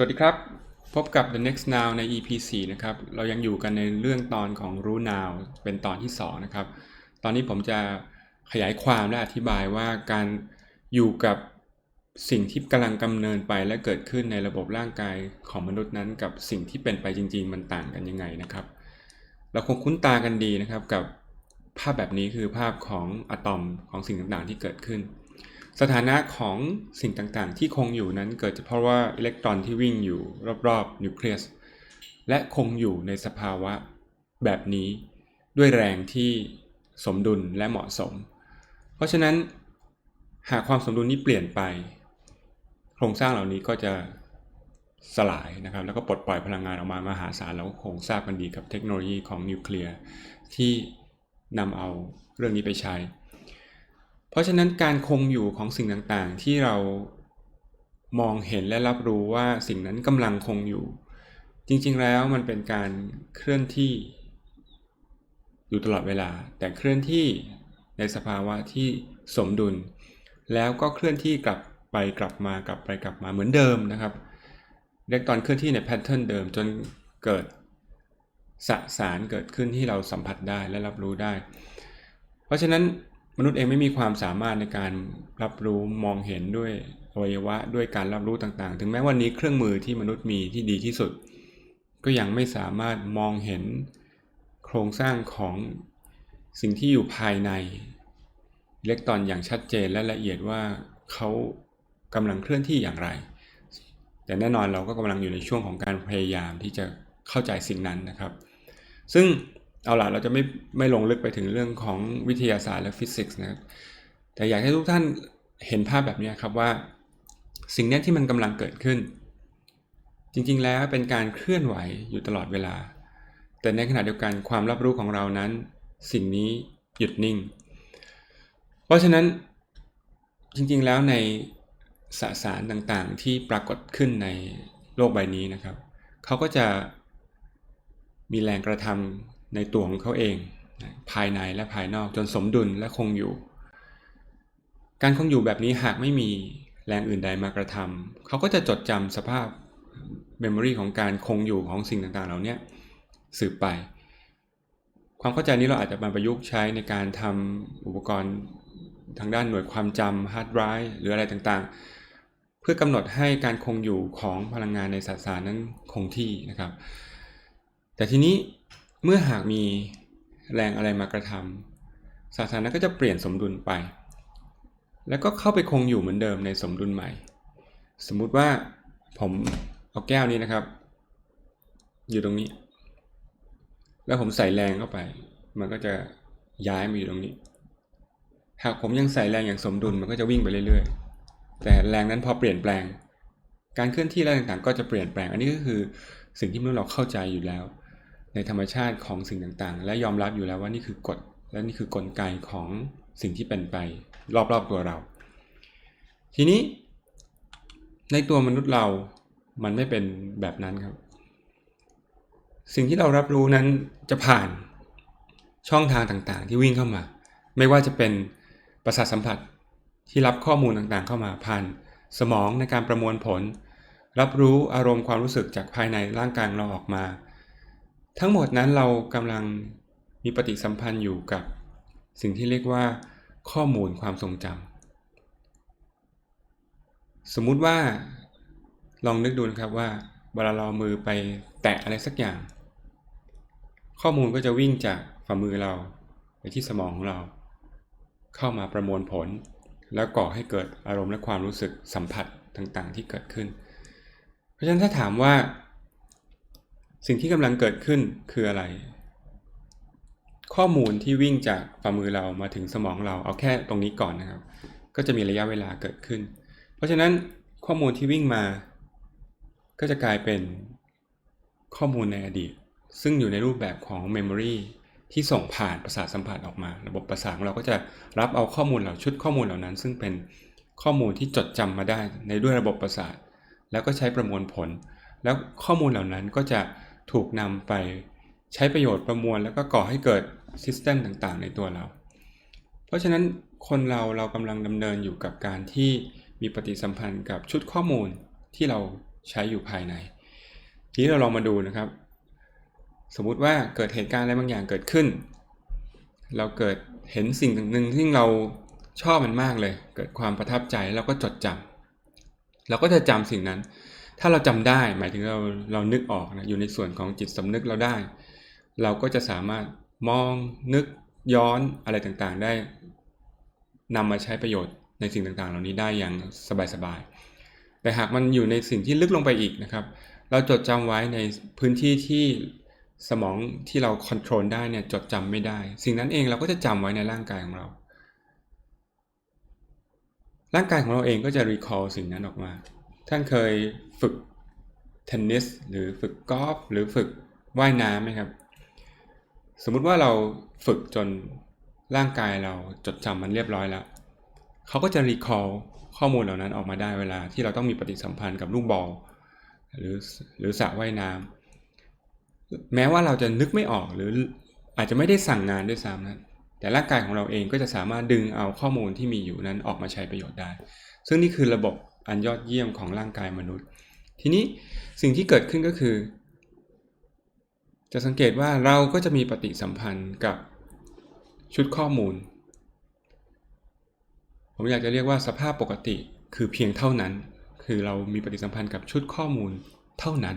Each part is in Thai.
สวัสดีครับ พบกับ The Next Now ใน EP 4นะครับ เรายังอยู่กันในเรื่องตอนของรู้ now เป็นตอนที่ 2 นะครับ ตอนนี้ผมจะขยายความและอธิบายว่าการอยู่กับสิ่งที่กำลังกำเนินไปและเกิดขึ้นในระบบร่างกายของมนุษย์นั้นกับสิ่งที่เป็นไปจริง ๆ มันต่างกันยังไงนะครับ เราคงคุ้นตากันดีนะครับกับภาพแบบนี้คือภาพของอะตอมของสิ่งต่างๆ ที่เกิดขึ้น สถานะของสิ่งต่างๆ ที่คงอยู่นั้นเกิดจากเพราะว่าอิเล็กตรอนที่วิ่งอยู่รอบๆนิวเคลียสและคงอยู่ในสภาวะแบบนี้ด้วยแรงที่สมดุลและเหมาะสม เพราะฉะนั้นหากความสมดุลนี้เปลี่ยนไป โครงสร้างเหล่านี้ก็จะสลายนะครับ แล้วก็ปลดปล่อยพลังงานออกมามหาศาลเราก็คงทราบกันดีกับเทคโนโลยีของนิวเคลียร์ที่นำเอาเรื่องนี้ไปใช้ ราะฉะนั้นการคงอยู่ของสิ่งต่างๆ ที่เรามองเห็นและรับรู้ว่าสิ่งนั้นกำลังคงอยู่ จริงๆแล้วมันเป็นการเคลื่อนที่ อยู่ตลอดเวลา แต่เคลื่อนที่ในสภาวะที่สมดุล แล้วก็เคลื่อนที่กลับไปกลับมากลับไปกลับมาเหมือนเดิมนะครับอิเล็กตอนเคลื่อนที่ในแพทเทิร์นเดิมจนเกิดสสารเกิดขึ้นที่เราสัมผัสได้และรับรู้ได้ เพราะฉะนั้น มนุษย์เองไม่มีความสามารถในการรับรู้มองเห็นด้วยอวัยวะด้วยการรับรู้ต่างๆ ถึงแม้วันนี้เครื่องมือที่มนุษย์มีที่ดีที่สุด ก็ยังไม่สามารถมองเห็นโครงสร้างของสิ่งที่อยู่ภายในอิเล็กตรอนอย่างชัดเจนและละเอียดว่าเขากำลังเคลื่อนที่อย่างไร แต่แน่นอนเราก็กำลังอยู่ในช่วงของการพยายามที่จะเข้าใจสิ่งนั้นนะครับ ซึ่ง เอาล่ะเราจะไม่ไม่ลงลึกไปถึงเรื่องของวิทยาศาสตร์และฟิสิกส์นะครับแต่อยากให้ทุกท่านเห็นภาพแบบนี้ครับว่า สิ่งนี้ที่มันกำลังเกิดขึ้น จริงๆแล้วเป็นการเคลื่อนไหวอยู่ตลอดเวลา แต่ในขณะเดียวกันความรับรู้ของเรานั้น สิ่งนี้หยุดนิ่ง เพราะฉะนั้นจริงๆแล้วในสสารต่างๆที่ปรากฏขึ้นในโลกใบนี้นะครับ เขาก็จะมีแรงกระทำ ในตัวของเขาเองภายในและภายนอกจนสมดุลและคงอยู่ การคงอยู่แบบนี้หากไม่มีแรงอื่นใดมากระทำเขาก็จะจดจำสภาพเมมโมรีของการคงอยู่ของสิ่งต่างๆเหล่านี้สืบไป ความเข้าใจนี้เราอาจจะมาประยุกต์ใช้ในการทำอุปกรณ์ทางด้านหน่วยความจำฮาร์ดไดรฟ์หรืออะไรต่างๆ เพื่อกำหนดให้การคงอยู่ของพลังงานในสสารนั้นคงที่นะครับ แต่ทีนี้ เมื่อหากมีแรงอะไรมากระทำสสานั้นก็จะเปลี่ยนสมดุลไป แล้วก็เข้าไปคงอยู่เหมือนเดิมในสมดุลใหม่ สมมุติว่าผมเอาแก้วนี้นะครับ อยู่ตรงนี้ แล้วผมใส่แรงเข้าไป มันก็จะย้ายมาอยู่ตรงนี้ หากผมยังใส่แรงอย่างสมดุลมันก็จะวิ่งไปเรื่อยๆ แต่แรงนั้นพอเปลี่ยนแปลง การเคลื่อนที่อะไรต่างๆ ก็จะเปลี่ยนแปลง อันนี้ก็คือสิ่งที่มนุษย์เราเข้าใจอยู่แล้ว ในธรรมชาติของสิ่งต่างๆ และยอมรับอยู่แล้วว่านี่คือกฎและนี่คือกลไกของสิ่งที่เป็นไป รอบๆตัวเรา ทีนี้ ในตัวมนุษย์เรามันไม่เป็นแบบนั้นครับ สิ่งที่เรารับรู้นั้นจะผ่านช่องทางต่างๆ ที่วิ่งเข้ามา ไม่ว่าจะเป็นประสาทสัมผัสที่รับข้อมูลต่างๆ เข้ามาผ่านสมองในการประมวลผล รับรู้อารมณ์ความรู้สึกจากภายในร่างกายเราออกมา ทั้งหมดนั้นเรากำลังมีปฏิสัมพันธ์อยู่กับ สิ่งที่เรียกว่า ข้อมูลความทรงจำสมมุติว่า ลองนึกดูนะครับว่าเวลาเรามือไปแตะอะไรสักอย่าง ข้อมูลก็จะวิ่งจากฝ่ามือเรา ไปที่สมองของเรา เข้ามาประมวลผล แล้วก่อให้เกิดอารมณ์และความรู้สึกสัมผัสต่างๆ ที่เกิดขึ้น เพราะฉะนั้นถ้าถามว่า สิ่งที่กำลังเกิดขึ้นคืออะไร ข้อมูลที่วิ่งจากฝ่ามือเรามาถึงสมองเราเอาแค่ตรงนี้ก่อนนะครับ ก็จะมีระยะเวลาเกิดขึ้น เพราะฉะนั้นข้อมูลที่วิ่งมา ก็จะกลายเป็นข้อมูลในอดีต ซึ่งอยู่ในรูปแบบของ Memory ที่ส่งผ่านประสาทสัมผัสออกมา ระบบประสาทของเราก็จะรับเอาข้อมูลเหล่าชุดข้อมูลเหล่านั้น ซึ่งเป็นข้อมูลที่จดจำมาได้ในด้วยระบบประสาท แล้วก็ใช้ประมวลผล แล้วข้อมูลเหล่านั้นก็จะ ถูกนำไปใช้ประโยชน์ประมวลแล้วก็ก่อให้เกิดซิสเต็มต่างๆ ในตัวเรา เพราะฉะนั้นคนเราเรากำลังดำเนินอยู่กับการที่มีปฏิสัมพันธ์กับชุดข้อมูลที่เราใช้อยู่ภายใน ทีนี้เราลองมาดูนะครับ สมมุติว่าเกิดเหตุการณ์อะไรบางอย่างเกิดขึ้น เราเกิดเห็นสิ่งหนึ่งที่เราชอบมันมากเลย เกิดความประทับใจเราก็จดจำเราก็จะจำสิ่งนั้น ถ้าเราจำได้หมายถึงเราเรานึกออกนะอยู่ในส่วนของจิตสำนึกเราได้ เราก็จะสามารถมองนึกย้อนอะไรต่างๆ ได้นำมาใช้ประโยชน์ในสิ่งต่างๆ เหล่านี้ได้อย่างสบายๆแต่หากมันอยู่ในสิ่งที่ลึกลงไปอีกนะครับ เราจดจำไว้ในพื้นที่ที่สมองที่เราควบคุมได้เนี่ยจดจำไม่ได้ สิ่งนั้นเองเราก็จะจำไว้ในร่างกายของเรา ร่างกายของเราเองก็จะ recall สิ่งนั้นออกมา ท่านเคยฝึกเทนนิสหรือฝึกกอล์ฟหรือฝึกว่ายน้ำไหมครับ สมมุติว่าเราฝึกจนร่างกายเราจดจำมันเรียบร้อยแล้วเขาก็จะ recall ข้อมูลเหล่านั้นออกมาได้เวลาที่เราต้องมีปฏิสัมพันธ์กับลูกบอลหรือหรือสระว่ายน้ำแม้ว่าเราจะนึกไม่ออกหรืออาจจะไม่ได้สั่งงานด้วยซ้ำนะแต่ร่างกายของเราเองก็จะสามารถดึงเอาข้อมูลที่มีอยู่นั้นออกมาใช้ประโยชน์ได้ ซึ่งนี่คือระบบ อันยอดเยี่ยมของร่างกายมนุษย์ ทีนี้สิ่งที่เกิดขึ้นก็คือ จะสังเกตว่าเราก็จะมีปฏิสัมพันธ์กับชุดข้อมูล ผมอยากจะเรียกว่าสภาพปกติคือเพียงเท่านั้น คือเรามีปฏิสัมพันธ์กับชุดข้อมูลเท่านั้น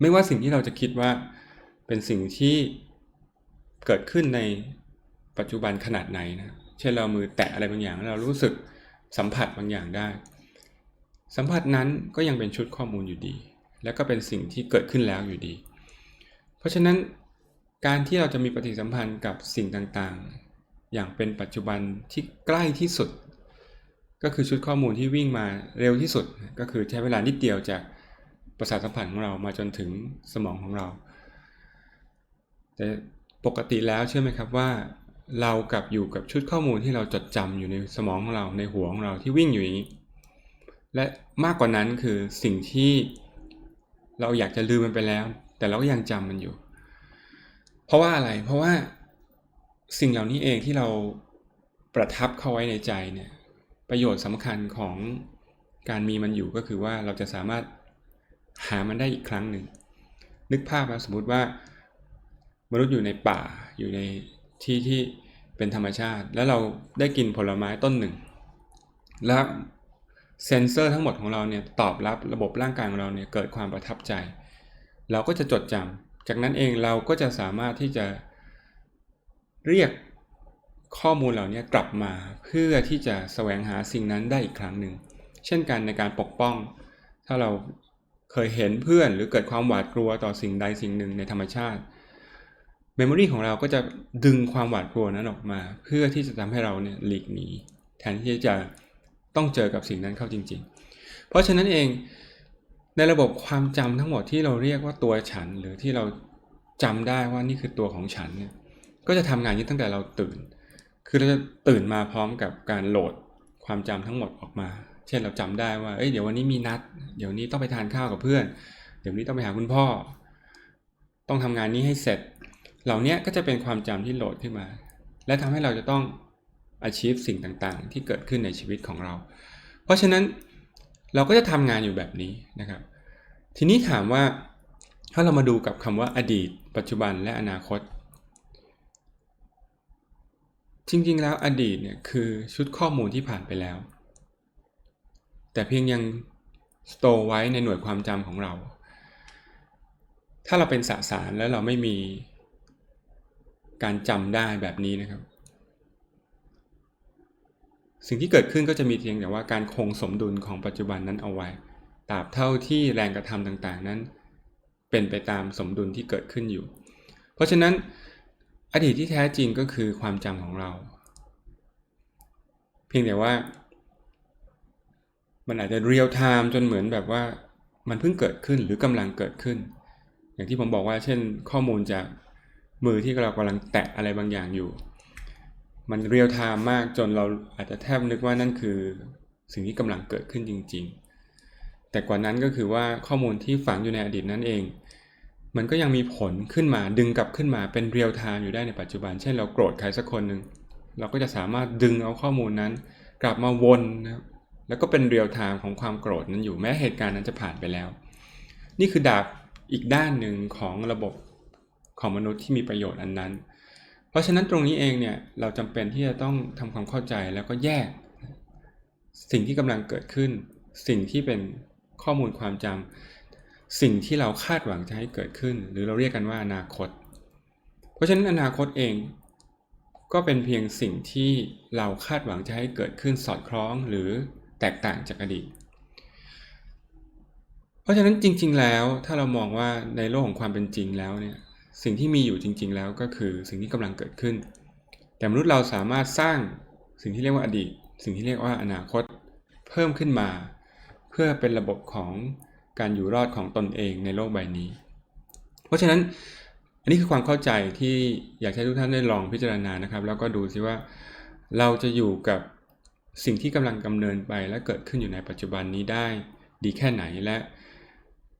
ไม่ว่าสิ่งที่เราจะคิดว่าเป็นสิ่งที่เกิดขึ้นในปัจจุบันขนาดไหนนะ เช่นเรามือแตะอะไรบางอย่างเรารู้สึก สัมผัสบางอย่างได้ สัมผัสนั้นก็ยังเป็นชุดข้อมูลอยู่ดี และก็เป็นสิ่งที่เกิดขึ้นแล้วอยู่ดี เพราะฉะนั้นการที่เราจะมีปฏิสัมพันธ์กับสิ่งต่างๆ อย่างเป็นปัจจุบันที่ใกล้ที่สุด ก็คือชุดข้อมูลที่วิ่งมาเร็วที่สุด ก็คือใช้เวลานิดเดียวจากประสาทสัมผัสของเรามาจนถึงสมองของเรา แต่ปกติแล้วเชื่อไหมครับว่า เรากับอยู่กับชุดข้อมูลที่เราจดจำอยู่ในสมองของเราในหัวของเราที่วิ่งอยู่อย่างนี้ และมากกว่านั้นคือสิ่งที่เราอยากจะลืมมันไปแล้ว แต่เราก็ยังจำมันอยู่ เพราะว่าอะไร เพราะว่าสิ่งเหล่านี้เองที่เราประทับเข้าไว้ในใจเนี่ยประโยชน์สำคัญของการมีมันอยู่ก็คือว่าเราจะสามารถหามันได้อีกครั้งหนึ่ง นึกภาพนะสมมติว่ามนุษย์อยู่ในป่าอยู่ใน ที่ที่เป็นธรรมชาติ แล้วเราได้กินผลไม้ต้นหนึ่ง แล้วเซนเซอร์ทั้งหมดของเราเนี่ยตอบรับระบบร่างกายของเราเนี่ยเกิดความประทับใจ เราก็จะจดจำจากนั้นเองเราก็จะสามารถที่จะเรียกข้อมูลเหล่านี้กลับมาเพื่อที่จะแสวงหาสิ่งนั้นได้อีกครั้งหนึ่ง เช่นกันในการปกป้อง ถ้าเราเคยเห็นเพื่อนหรือเกิดความหวาดกลัวต่อสิ่งใดสิ่งหนึ่งในธรรมชาติ มมโมรีของเราก็จะดึงความหวาดกลัวนั้นออกมา เพื่อที่จะทำให้เราเนี่ยหลีกหนีแทนที่จะต้องเจอกับสิ่งนั้นเข้าจริง ๆ เพราะฉะนั้นเองในระบบความจำทั้งหมดที่เราเรียกว่าตัวฉัน หรือที่เราจำได้ว่านี่คือตัวของฉันเนี่ยก็จะทำงานนี้ตั้งแต่เราตื่น คือเราจะตื่นมาพร้อมกับการโหลดความจำทั้งหมดออกมา เช่นเราจำได้ว่าเอ้ยเดี๋ยววันนี้มีนัด เดี๋ยวนี้ต้องไปทานข้าวกับเพื่อน เดี๋ยวนี้ต้องไปหาคุณพ่อ ต้องทำงานนี้ให้เสร็จ เหล่านี้ก็จะเป็นความจำที่โหลดขึ้นมา และทำให้เราจะต้อง achieve สิ่งต่างๆ ที่เกิดขึ้นในชีวิตของเรา เพราะฉะนั้นเราก็จะทำงานอยู่แบบนี้นะครับ ทีนี้ถามว่าถ้าเรามาดูกับคำว่าอดีต ปัจจุบันและอนาคต จริงๆแล้วอดีตเนี่ยคือชุดข้อมูลที่ผ่านไปแล้ว แต่เพียงยังสโตไว้ในหน่วยความจำของเรา ถ้าเราเป็นสสารแล้วเราไม่มี การจำได้แบบนี้นะครับ สิ่งที่เกิดขึ้นก็จะมีเพียงแต่ว่าการคงสมดุลของปัจจุบันนั้นเอาไว้ตราบเท่าที่แรงกระทำต่างๆนั้น เป็นไปตามสมดุลที่เกิดขึ้นอยู่ เพราะฉะนั้นอดีตที่แท้จริงก็คือความจำของเรา เพียงแต่ว่า มันอาจจะเรียลไทม์จนเหมือนแบบว่ามันเพิ่งเกิดขึ้นหรือกำลังเกิดขึ้น อย่างที่ผมบอกว่าเช่นข้อมูลจาก มือที่เรากำลังแตะอะไรบางอย่างอยู่ มันเรียลไทม์มากจนเราอาจจะแทบนึกว่านั่นคือ สิ่งที่กำลังเกิดขึ้นจริง ๆ แต่กว่านั้นก็คือว่าข้อมูลที่ฝังอยู่ในอดีตนั่นเอง มันก็ยังมีผลขึ้นมาดึงกลับขึ้นมาเป็นเรียลไทม์อยู่ได้ในปัจจุบัน เช่นเราโกรธใครสักคนหนึ่งเราก็จะสามารถดึงเอาข้อมูลนั้น กลับมาวนนะครับแล้วก็เป็นเรียลไทม์ของความโกรธนั้นอยู่แม้เหตุการณ์นั้นจะผ่านไปแล้ว นี่คือดาบอีกด้านหนึ่งของระบบ ของมนุษย์ที่มีประโยชน์อันนั้น เพราะฉะนั้นตรงนี้เองเนี่ยเราจำเป็นที่จะต้องทำความเข้าใจแล้วก็แยก สิ่งที่กำลังเกิดขึ้น สิ่งที่เป็นข้อมูลความจำสิ่งที่เราคาดหวังจะให้เกิดขึ้น หรือเราเรียกกันว่าอนาคต เพราะฉะนั้นอนาคตเองก็เป็นเพียงสิ่งที่เราคาดหวังจะให้เกิดขึ้นสอดคล้องหรือแตกต่างจากอดีต เพราะฉะนั้นจริง ๆ แล้วถ้าเรามองว่าในโลกของความเป็นจริงแล้วเนี่ย สิ่งที่มีอยู่จริง ๆ แล้วก็คือสิ่งที่กำลังเกิดขึ้น แต่มนุษย์เราสามารถสร้างสิ่งที่เรียกว่าอดีต สิ่งที่เรียกว่าอนาคตเพิ่มขึ้นมา เพื่อเป็นระบบของการอยู่รอดของตนเองในโลกใบนี้ เพราะฉะนั้นอันนี้คือความเข้าใจที่อยากให้ทุกท่านได้ลองพิจารณานะครับ แล้วก็ดูซิว่าเราจะอยู่กับสิ่งที่กำลังกำเนินไปและเกิดขึ้นอยู่ในปัจจุบันนี้ได้ดีแค่ไหนและ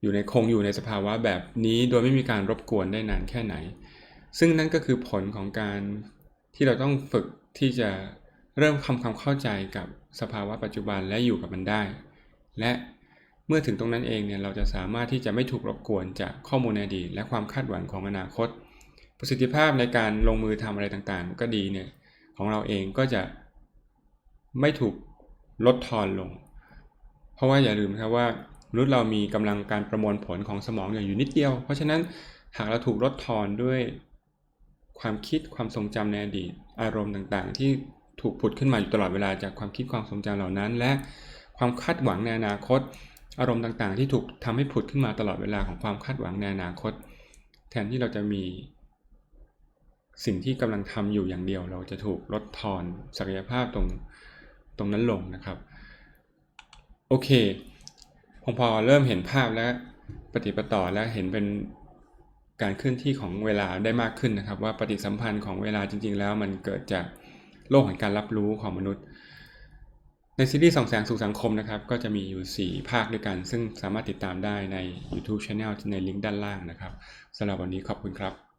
อยู่ในคงอยู่ในสภาวะแบบนี้โดยไม่มีการรบกวนได้นานแค่ไหน ซึ่งนั่นก็คือผลของการที่เราต้องฝึกที่จะเริ่มทำความเข้าใจกับสภาวะปัจจุบันและอยู่กับมันได้ และเมื่อถึงตรงนั้นเองเนี่ยเราจะสามารถที่จะไม่ถูกรบกวนจากข้อมูลในอดีตและความคาดหวังของอนาคต ประสิทธิภาพในการลงมือทำอะไรต่างๆ ก็ดีเนี่ยของเราเองก็จะไม่ถูกลดทอนลง เพราะว่าอย่าลืมครับว่า มนุษย์เรามีกำลังการประมวลผลของสมองอย่างอยู่นิดเดียว เพราะฉะนั้นหากเราถูกลดทอนด้วยความคิดความทรงจำในอดีต อารมณ์ต่างๆ ที่ถูกผุดขึ้นมาอยู่ตลอดเวลาจากความคิดความทรงจำเหล่านั้น และความคาดหวังในอนาคต อารมณ์ต่างๆ ที่ถูกทำให้ผุดขึ้นมาตลอดเวลาของความคาดหวังในอนาคต แทนที่เราจะมีสิ่งที่กำลังทำอยู่อย่างเดียว เราจะถูกลดทอนศักยภาพตรงตรงนั้นลงนะครับ โอเค ผมพอเริ่มเห็นภาพและปฏิปต่อและเห็นเป็นการเคลื่อนที่ของเวลาได้มากขึ้นนะครับ ว่าปฏิสัมพันธ์ของเวลาจริง ๆ แล้วมันเกิดจากโลกแห่งการรับรู้ของมนุษย์ ในซีรีส์สองแสงสู่สังคมนะครับ ก็จะมีอยู่ 4 ภาคด้วยกัน ซึ่งสามารถติดตามได้ใน YouTube Channel ในลิงก์ด้านล่างนะครับสำหรับวันนี้ขอบคุณครับ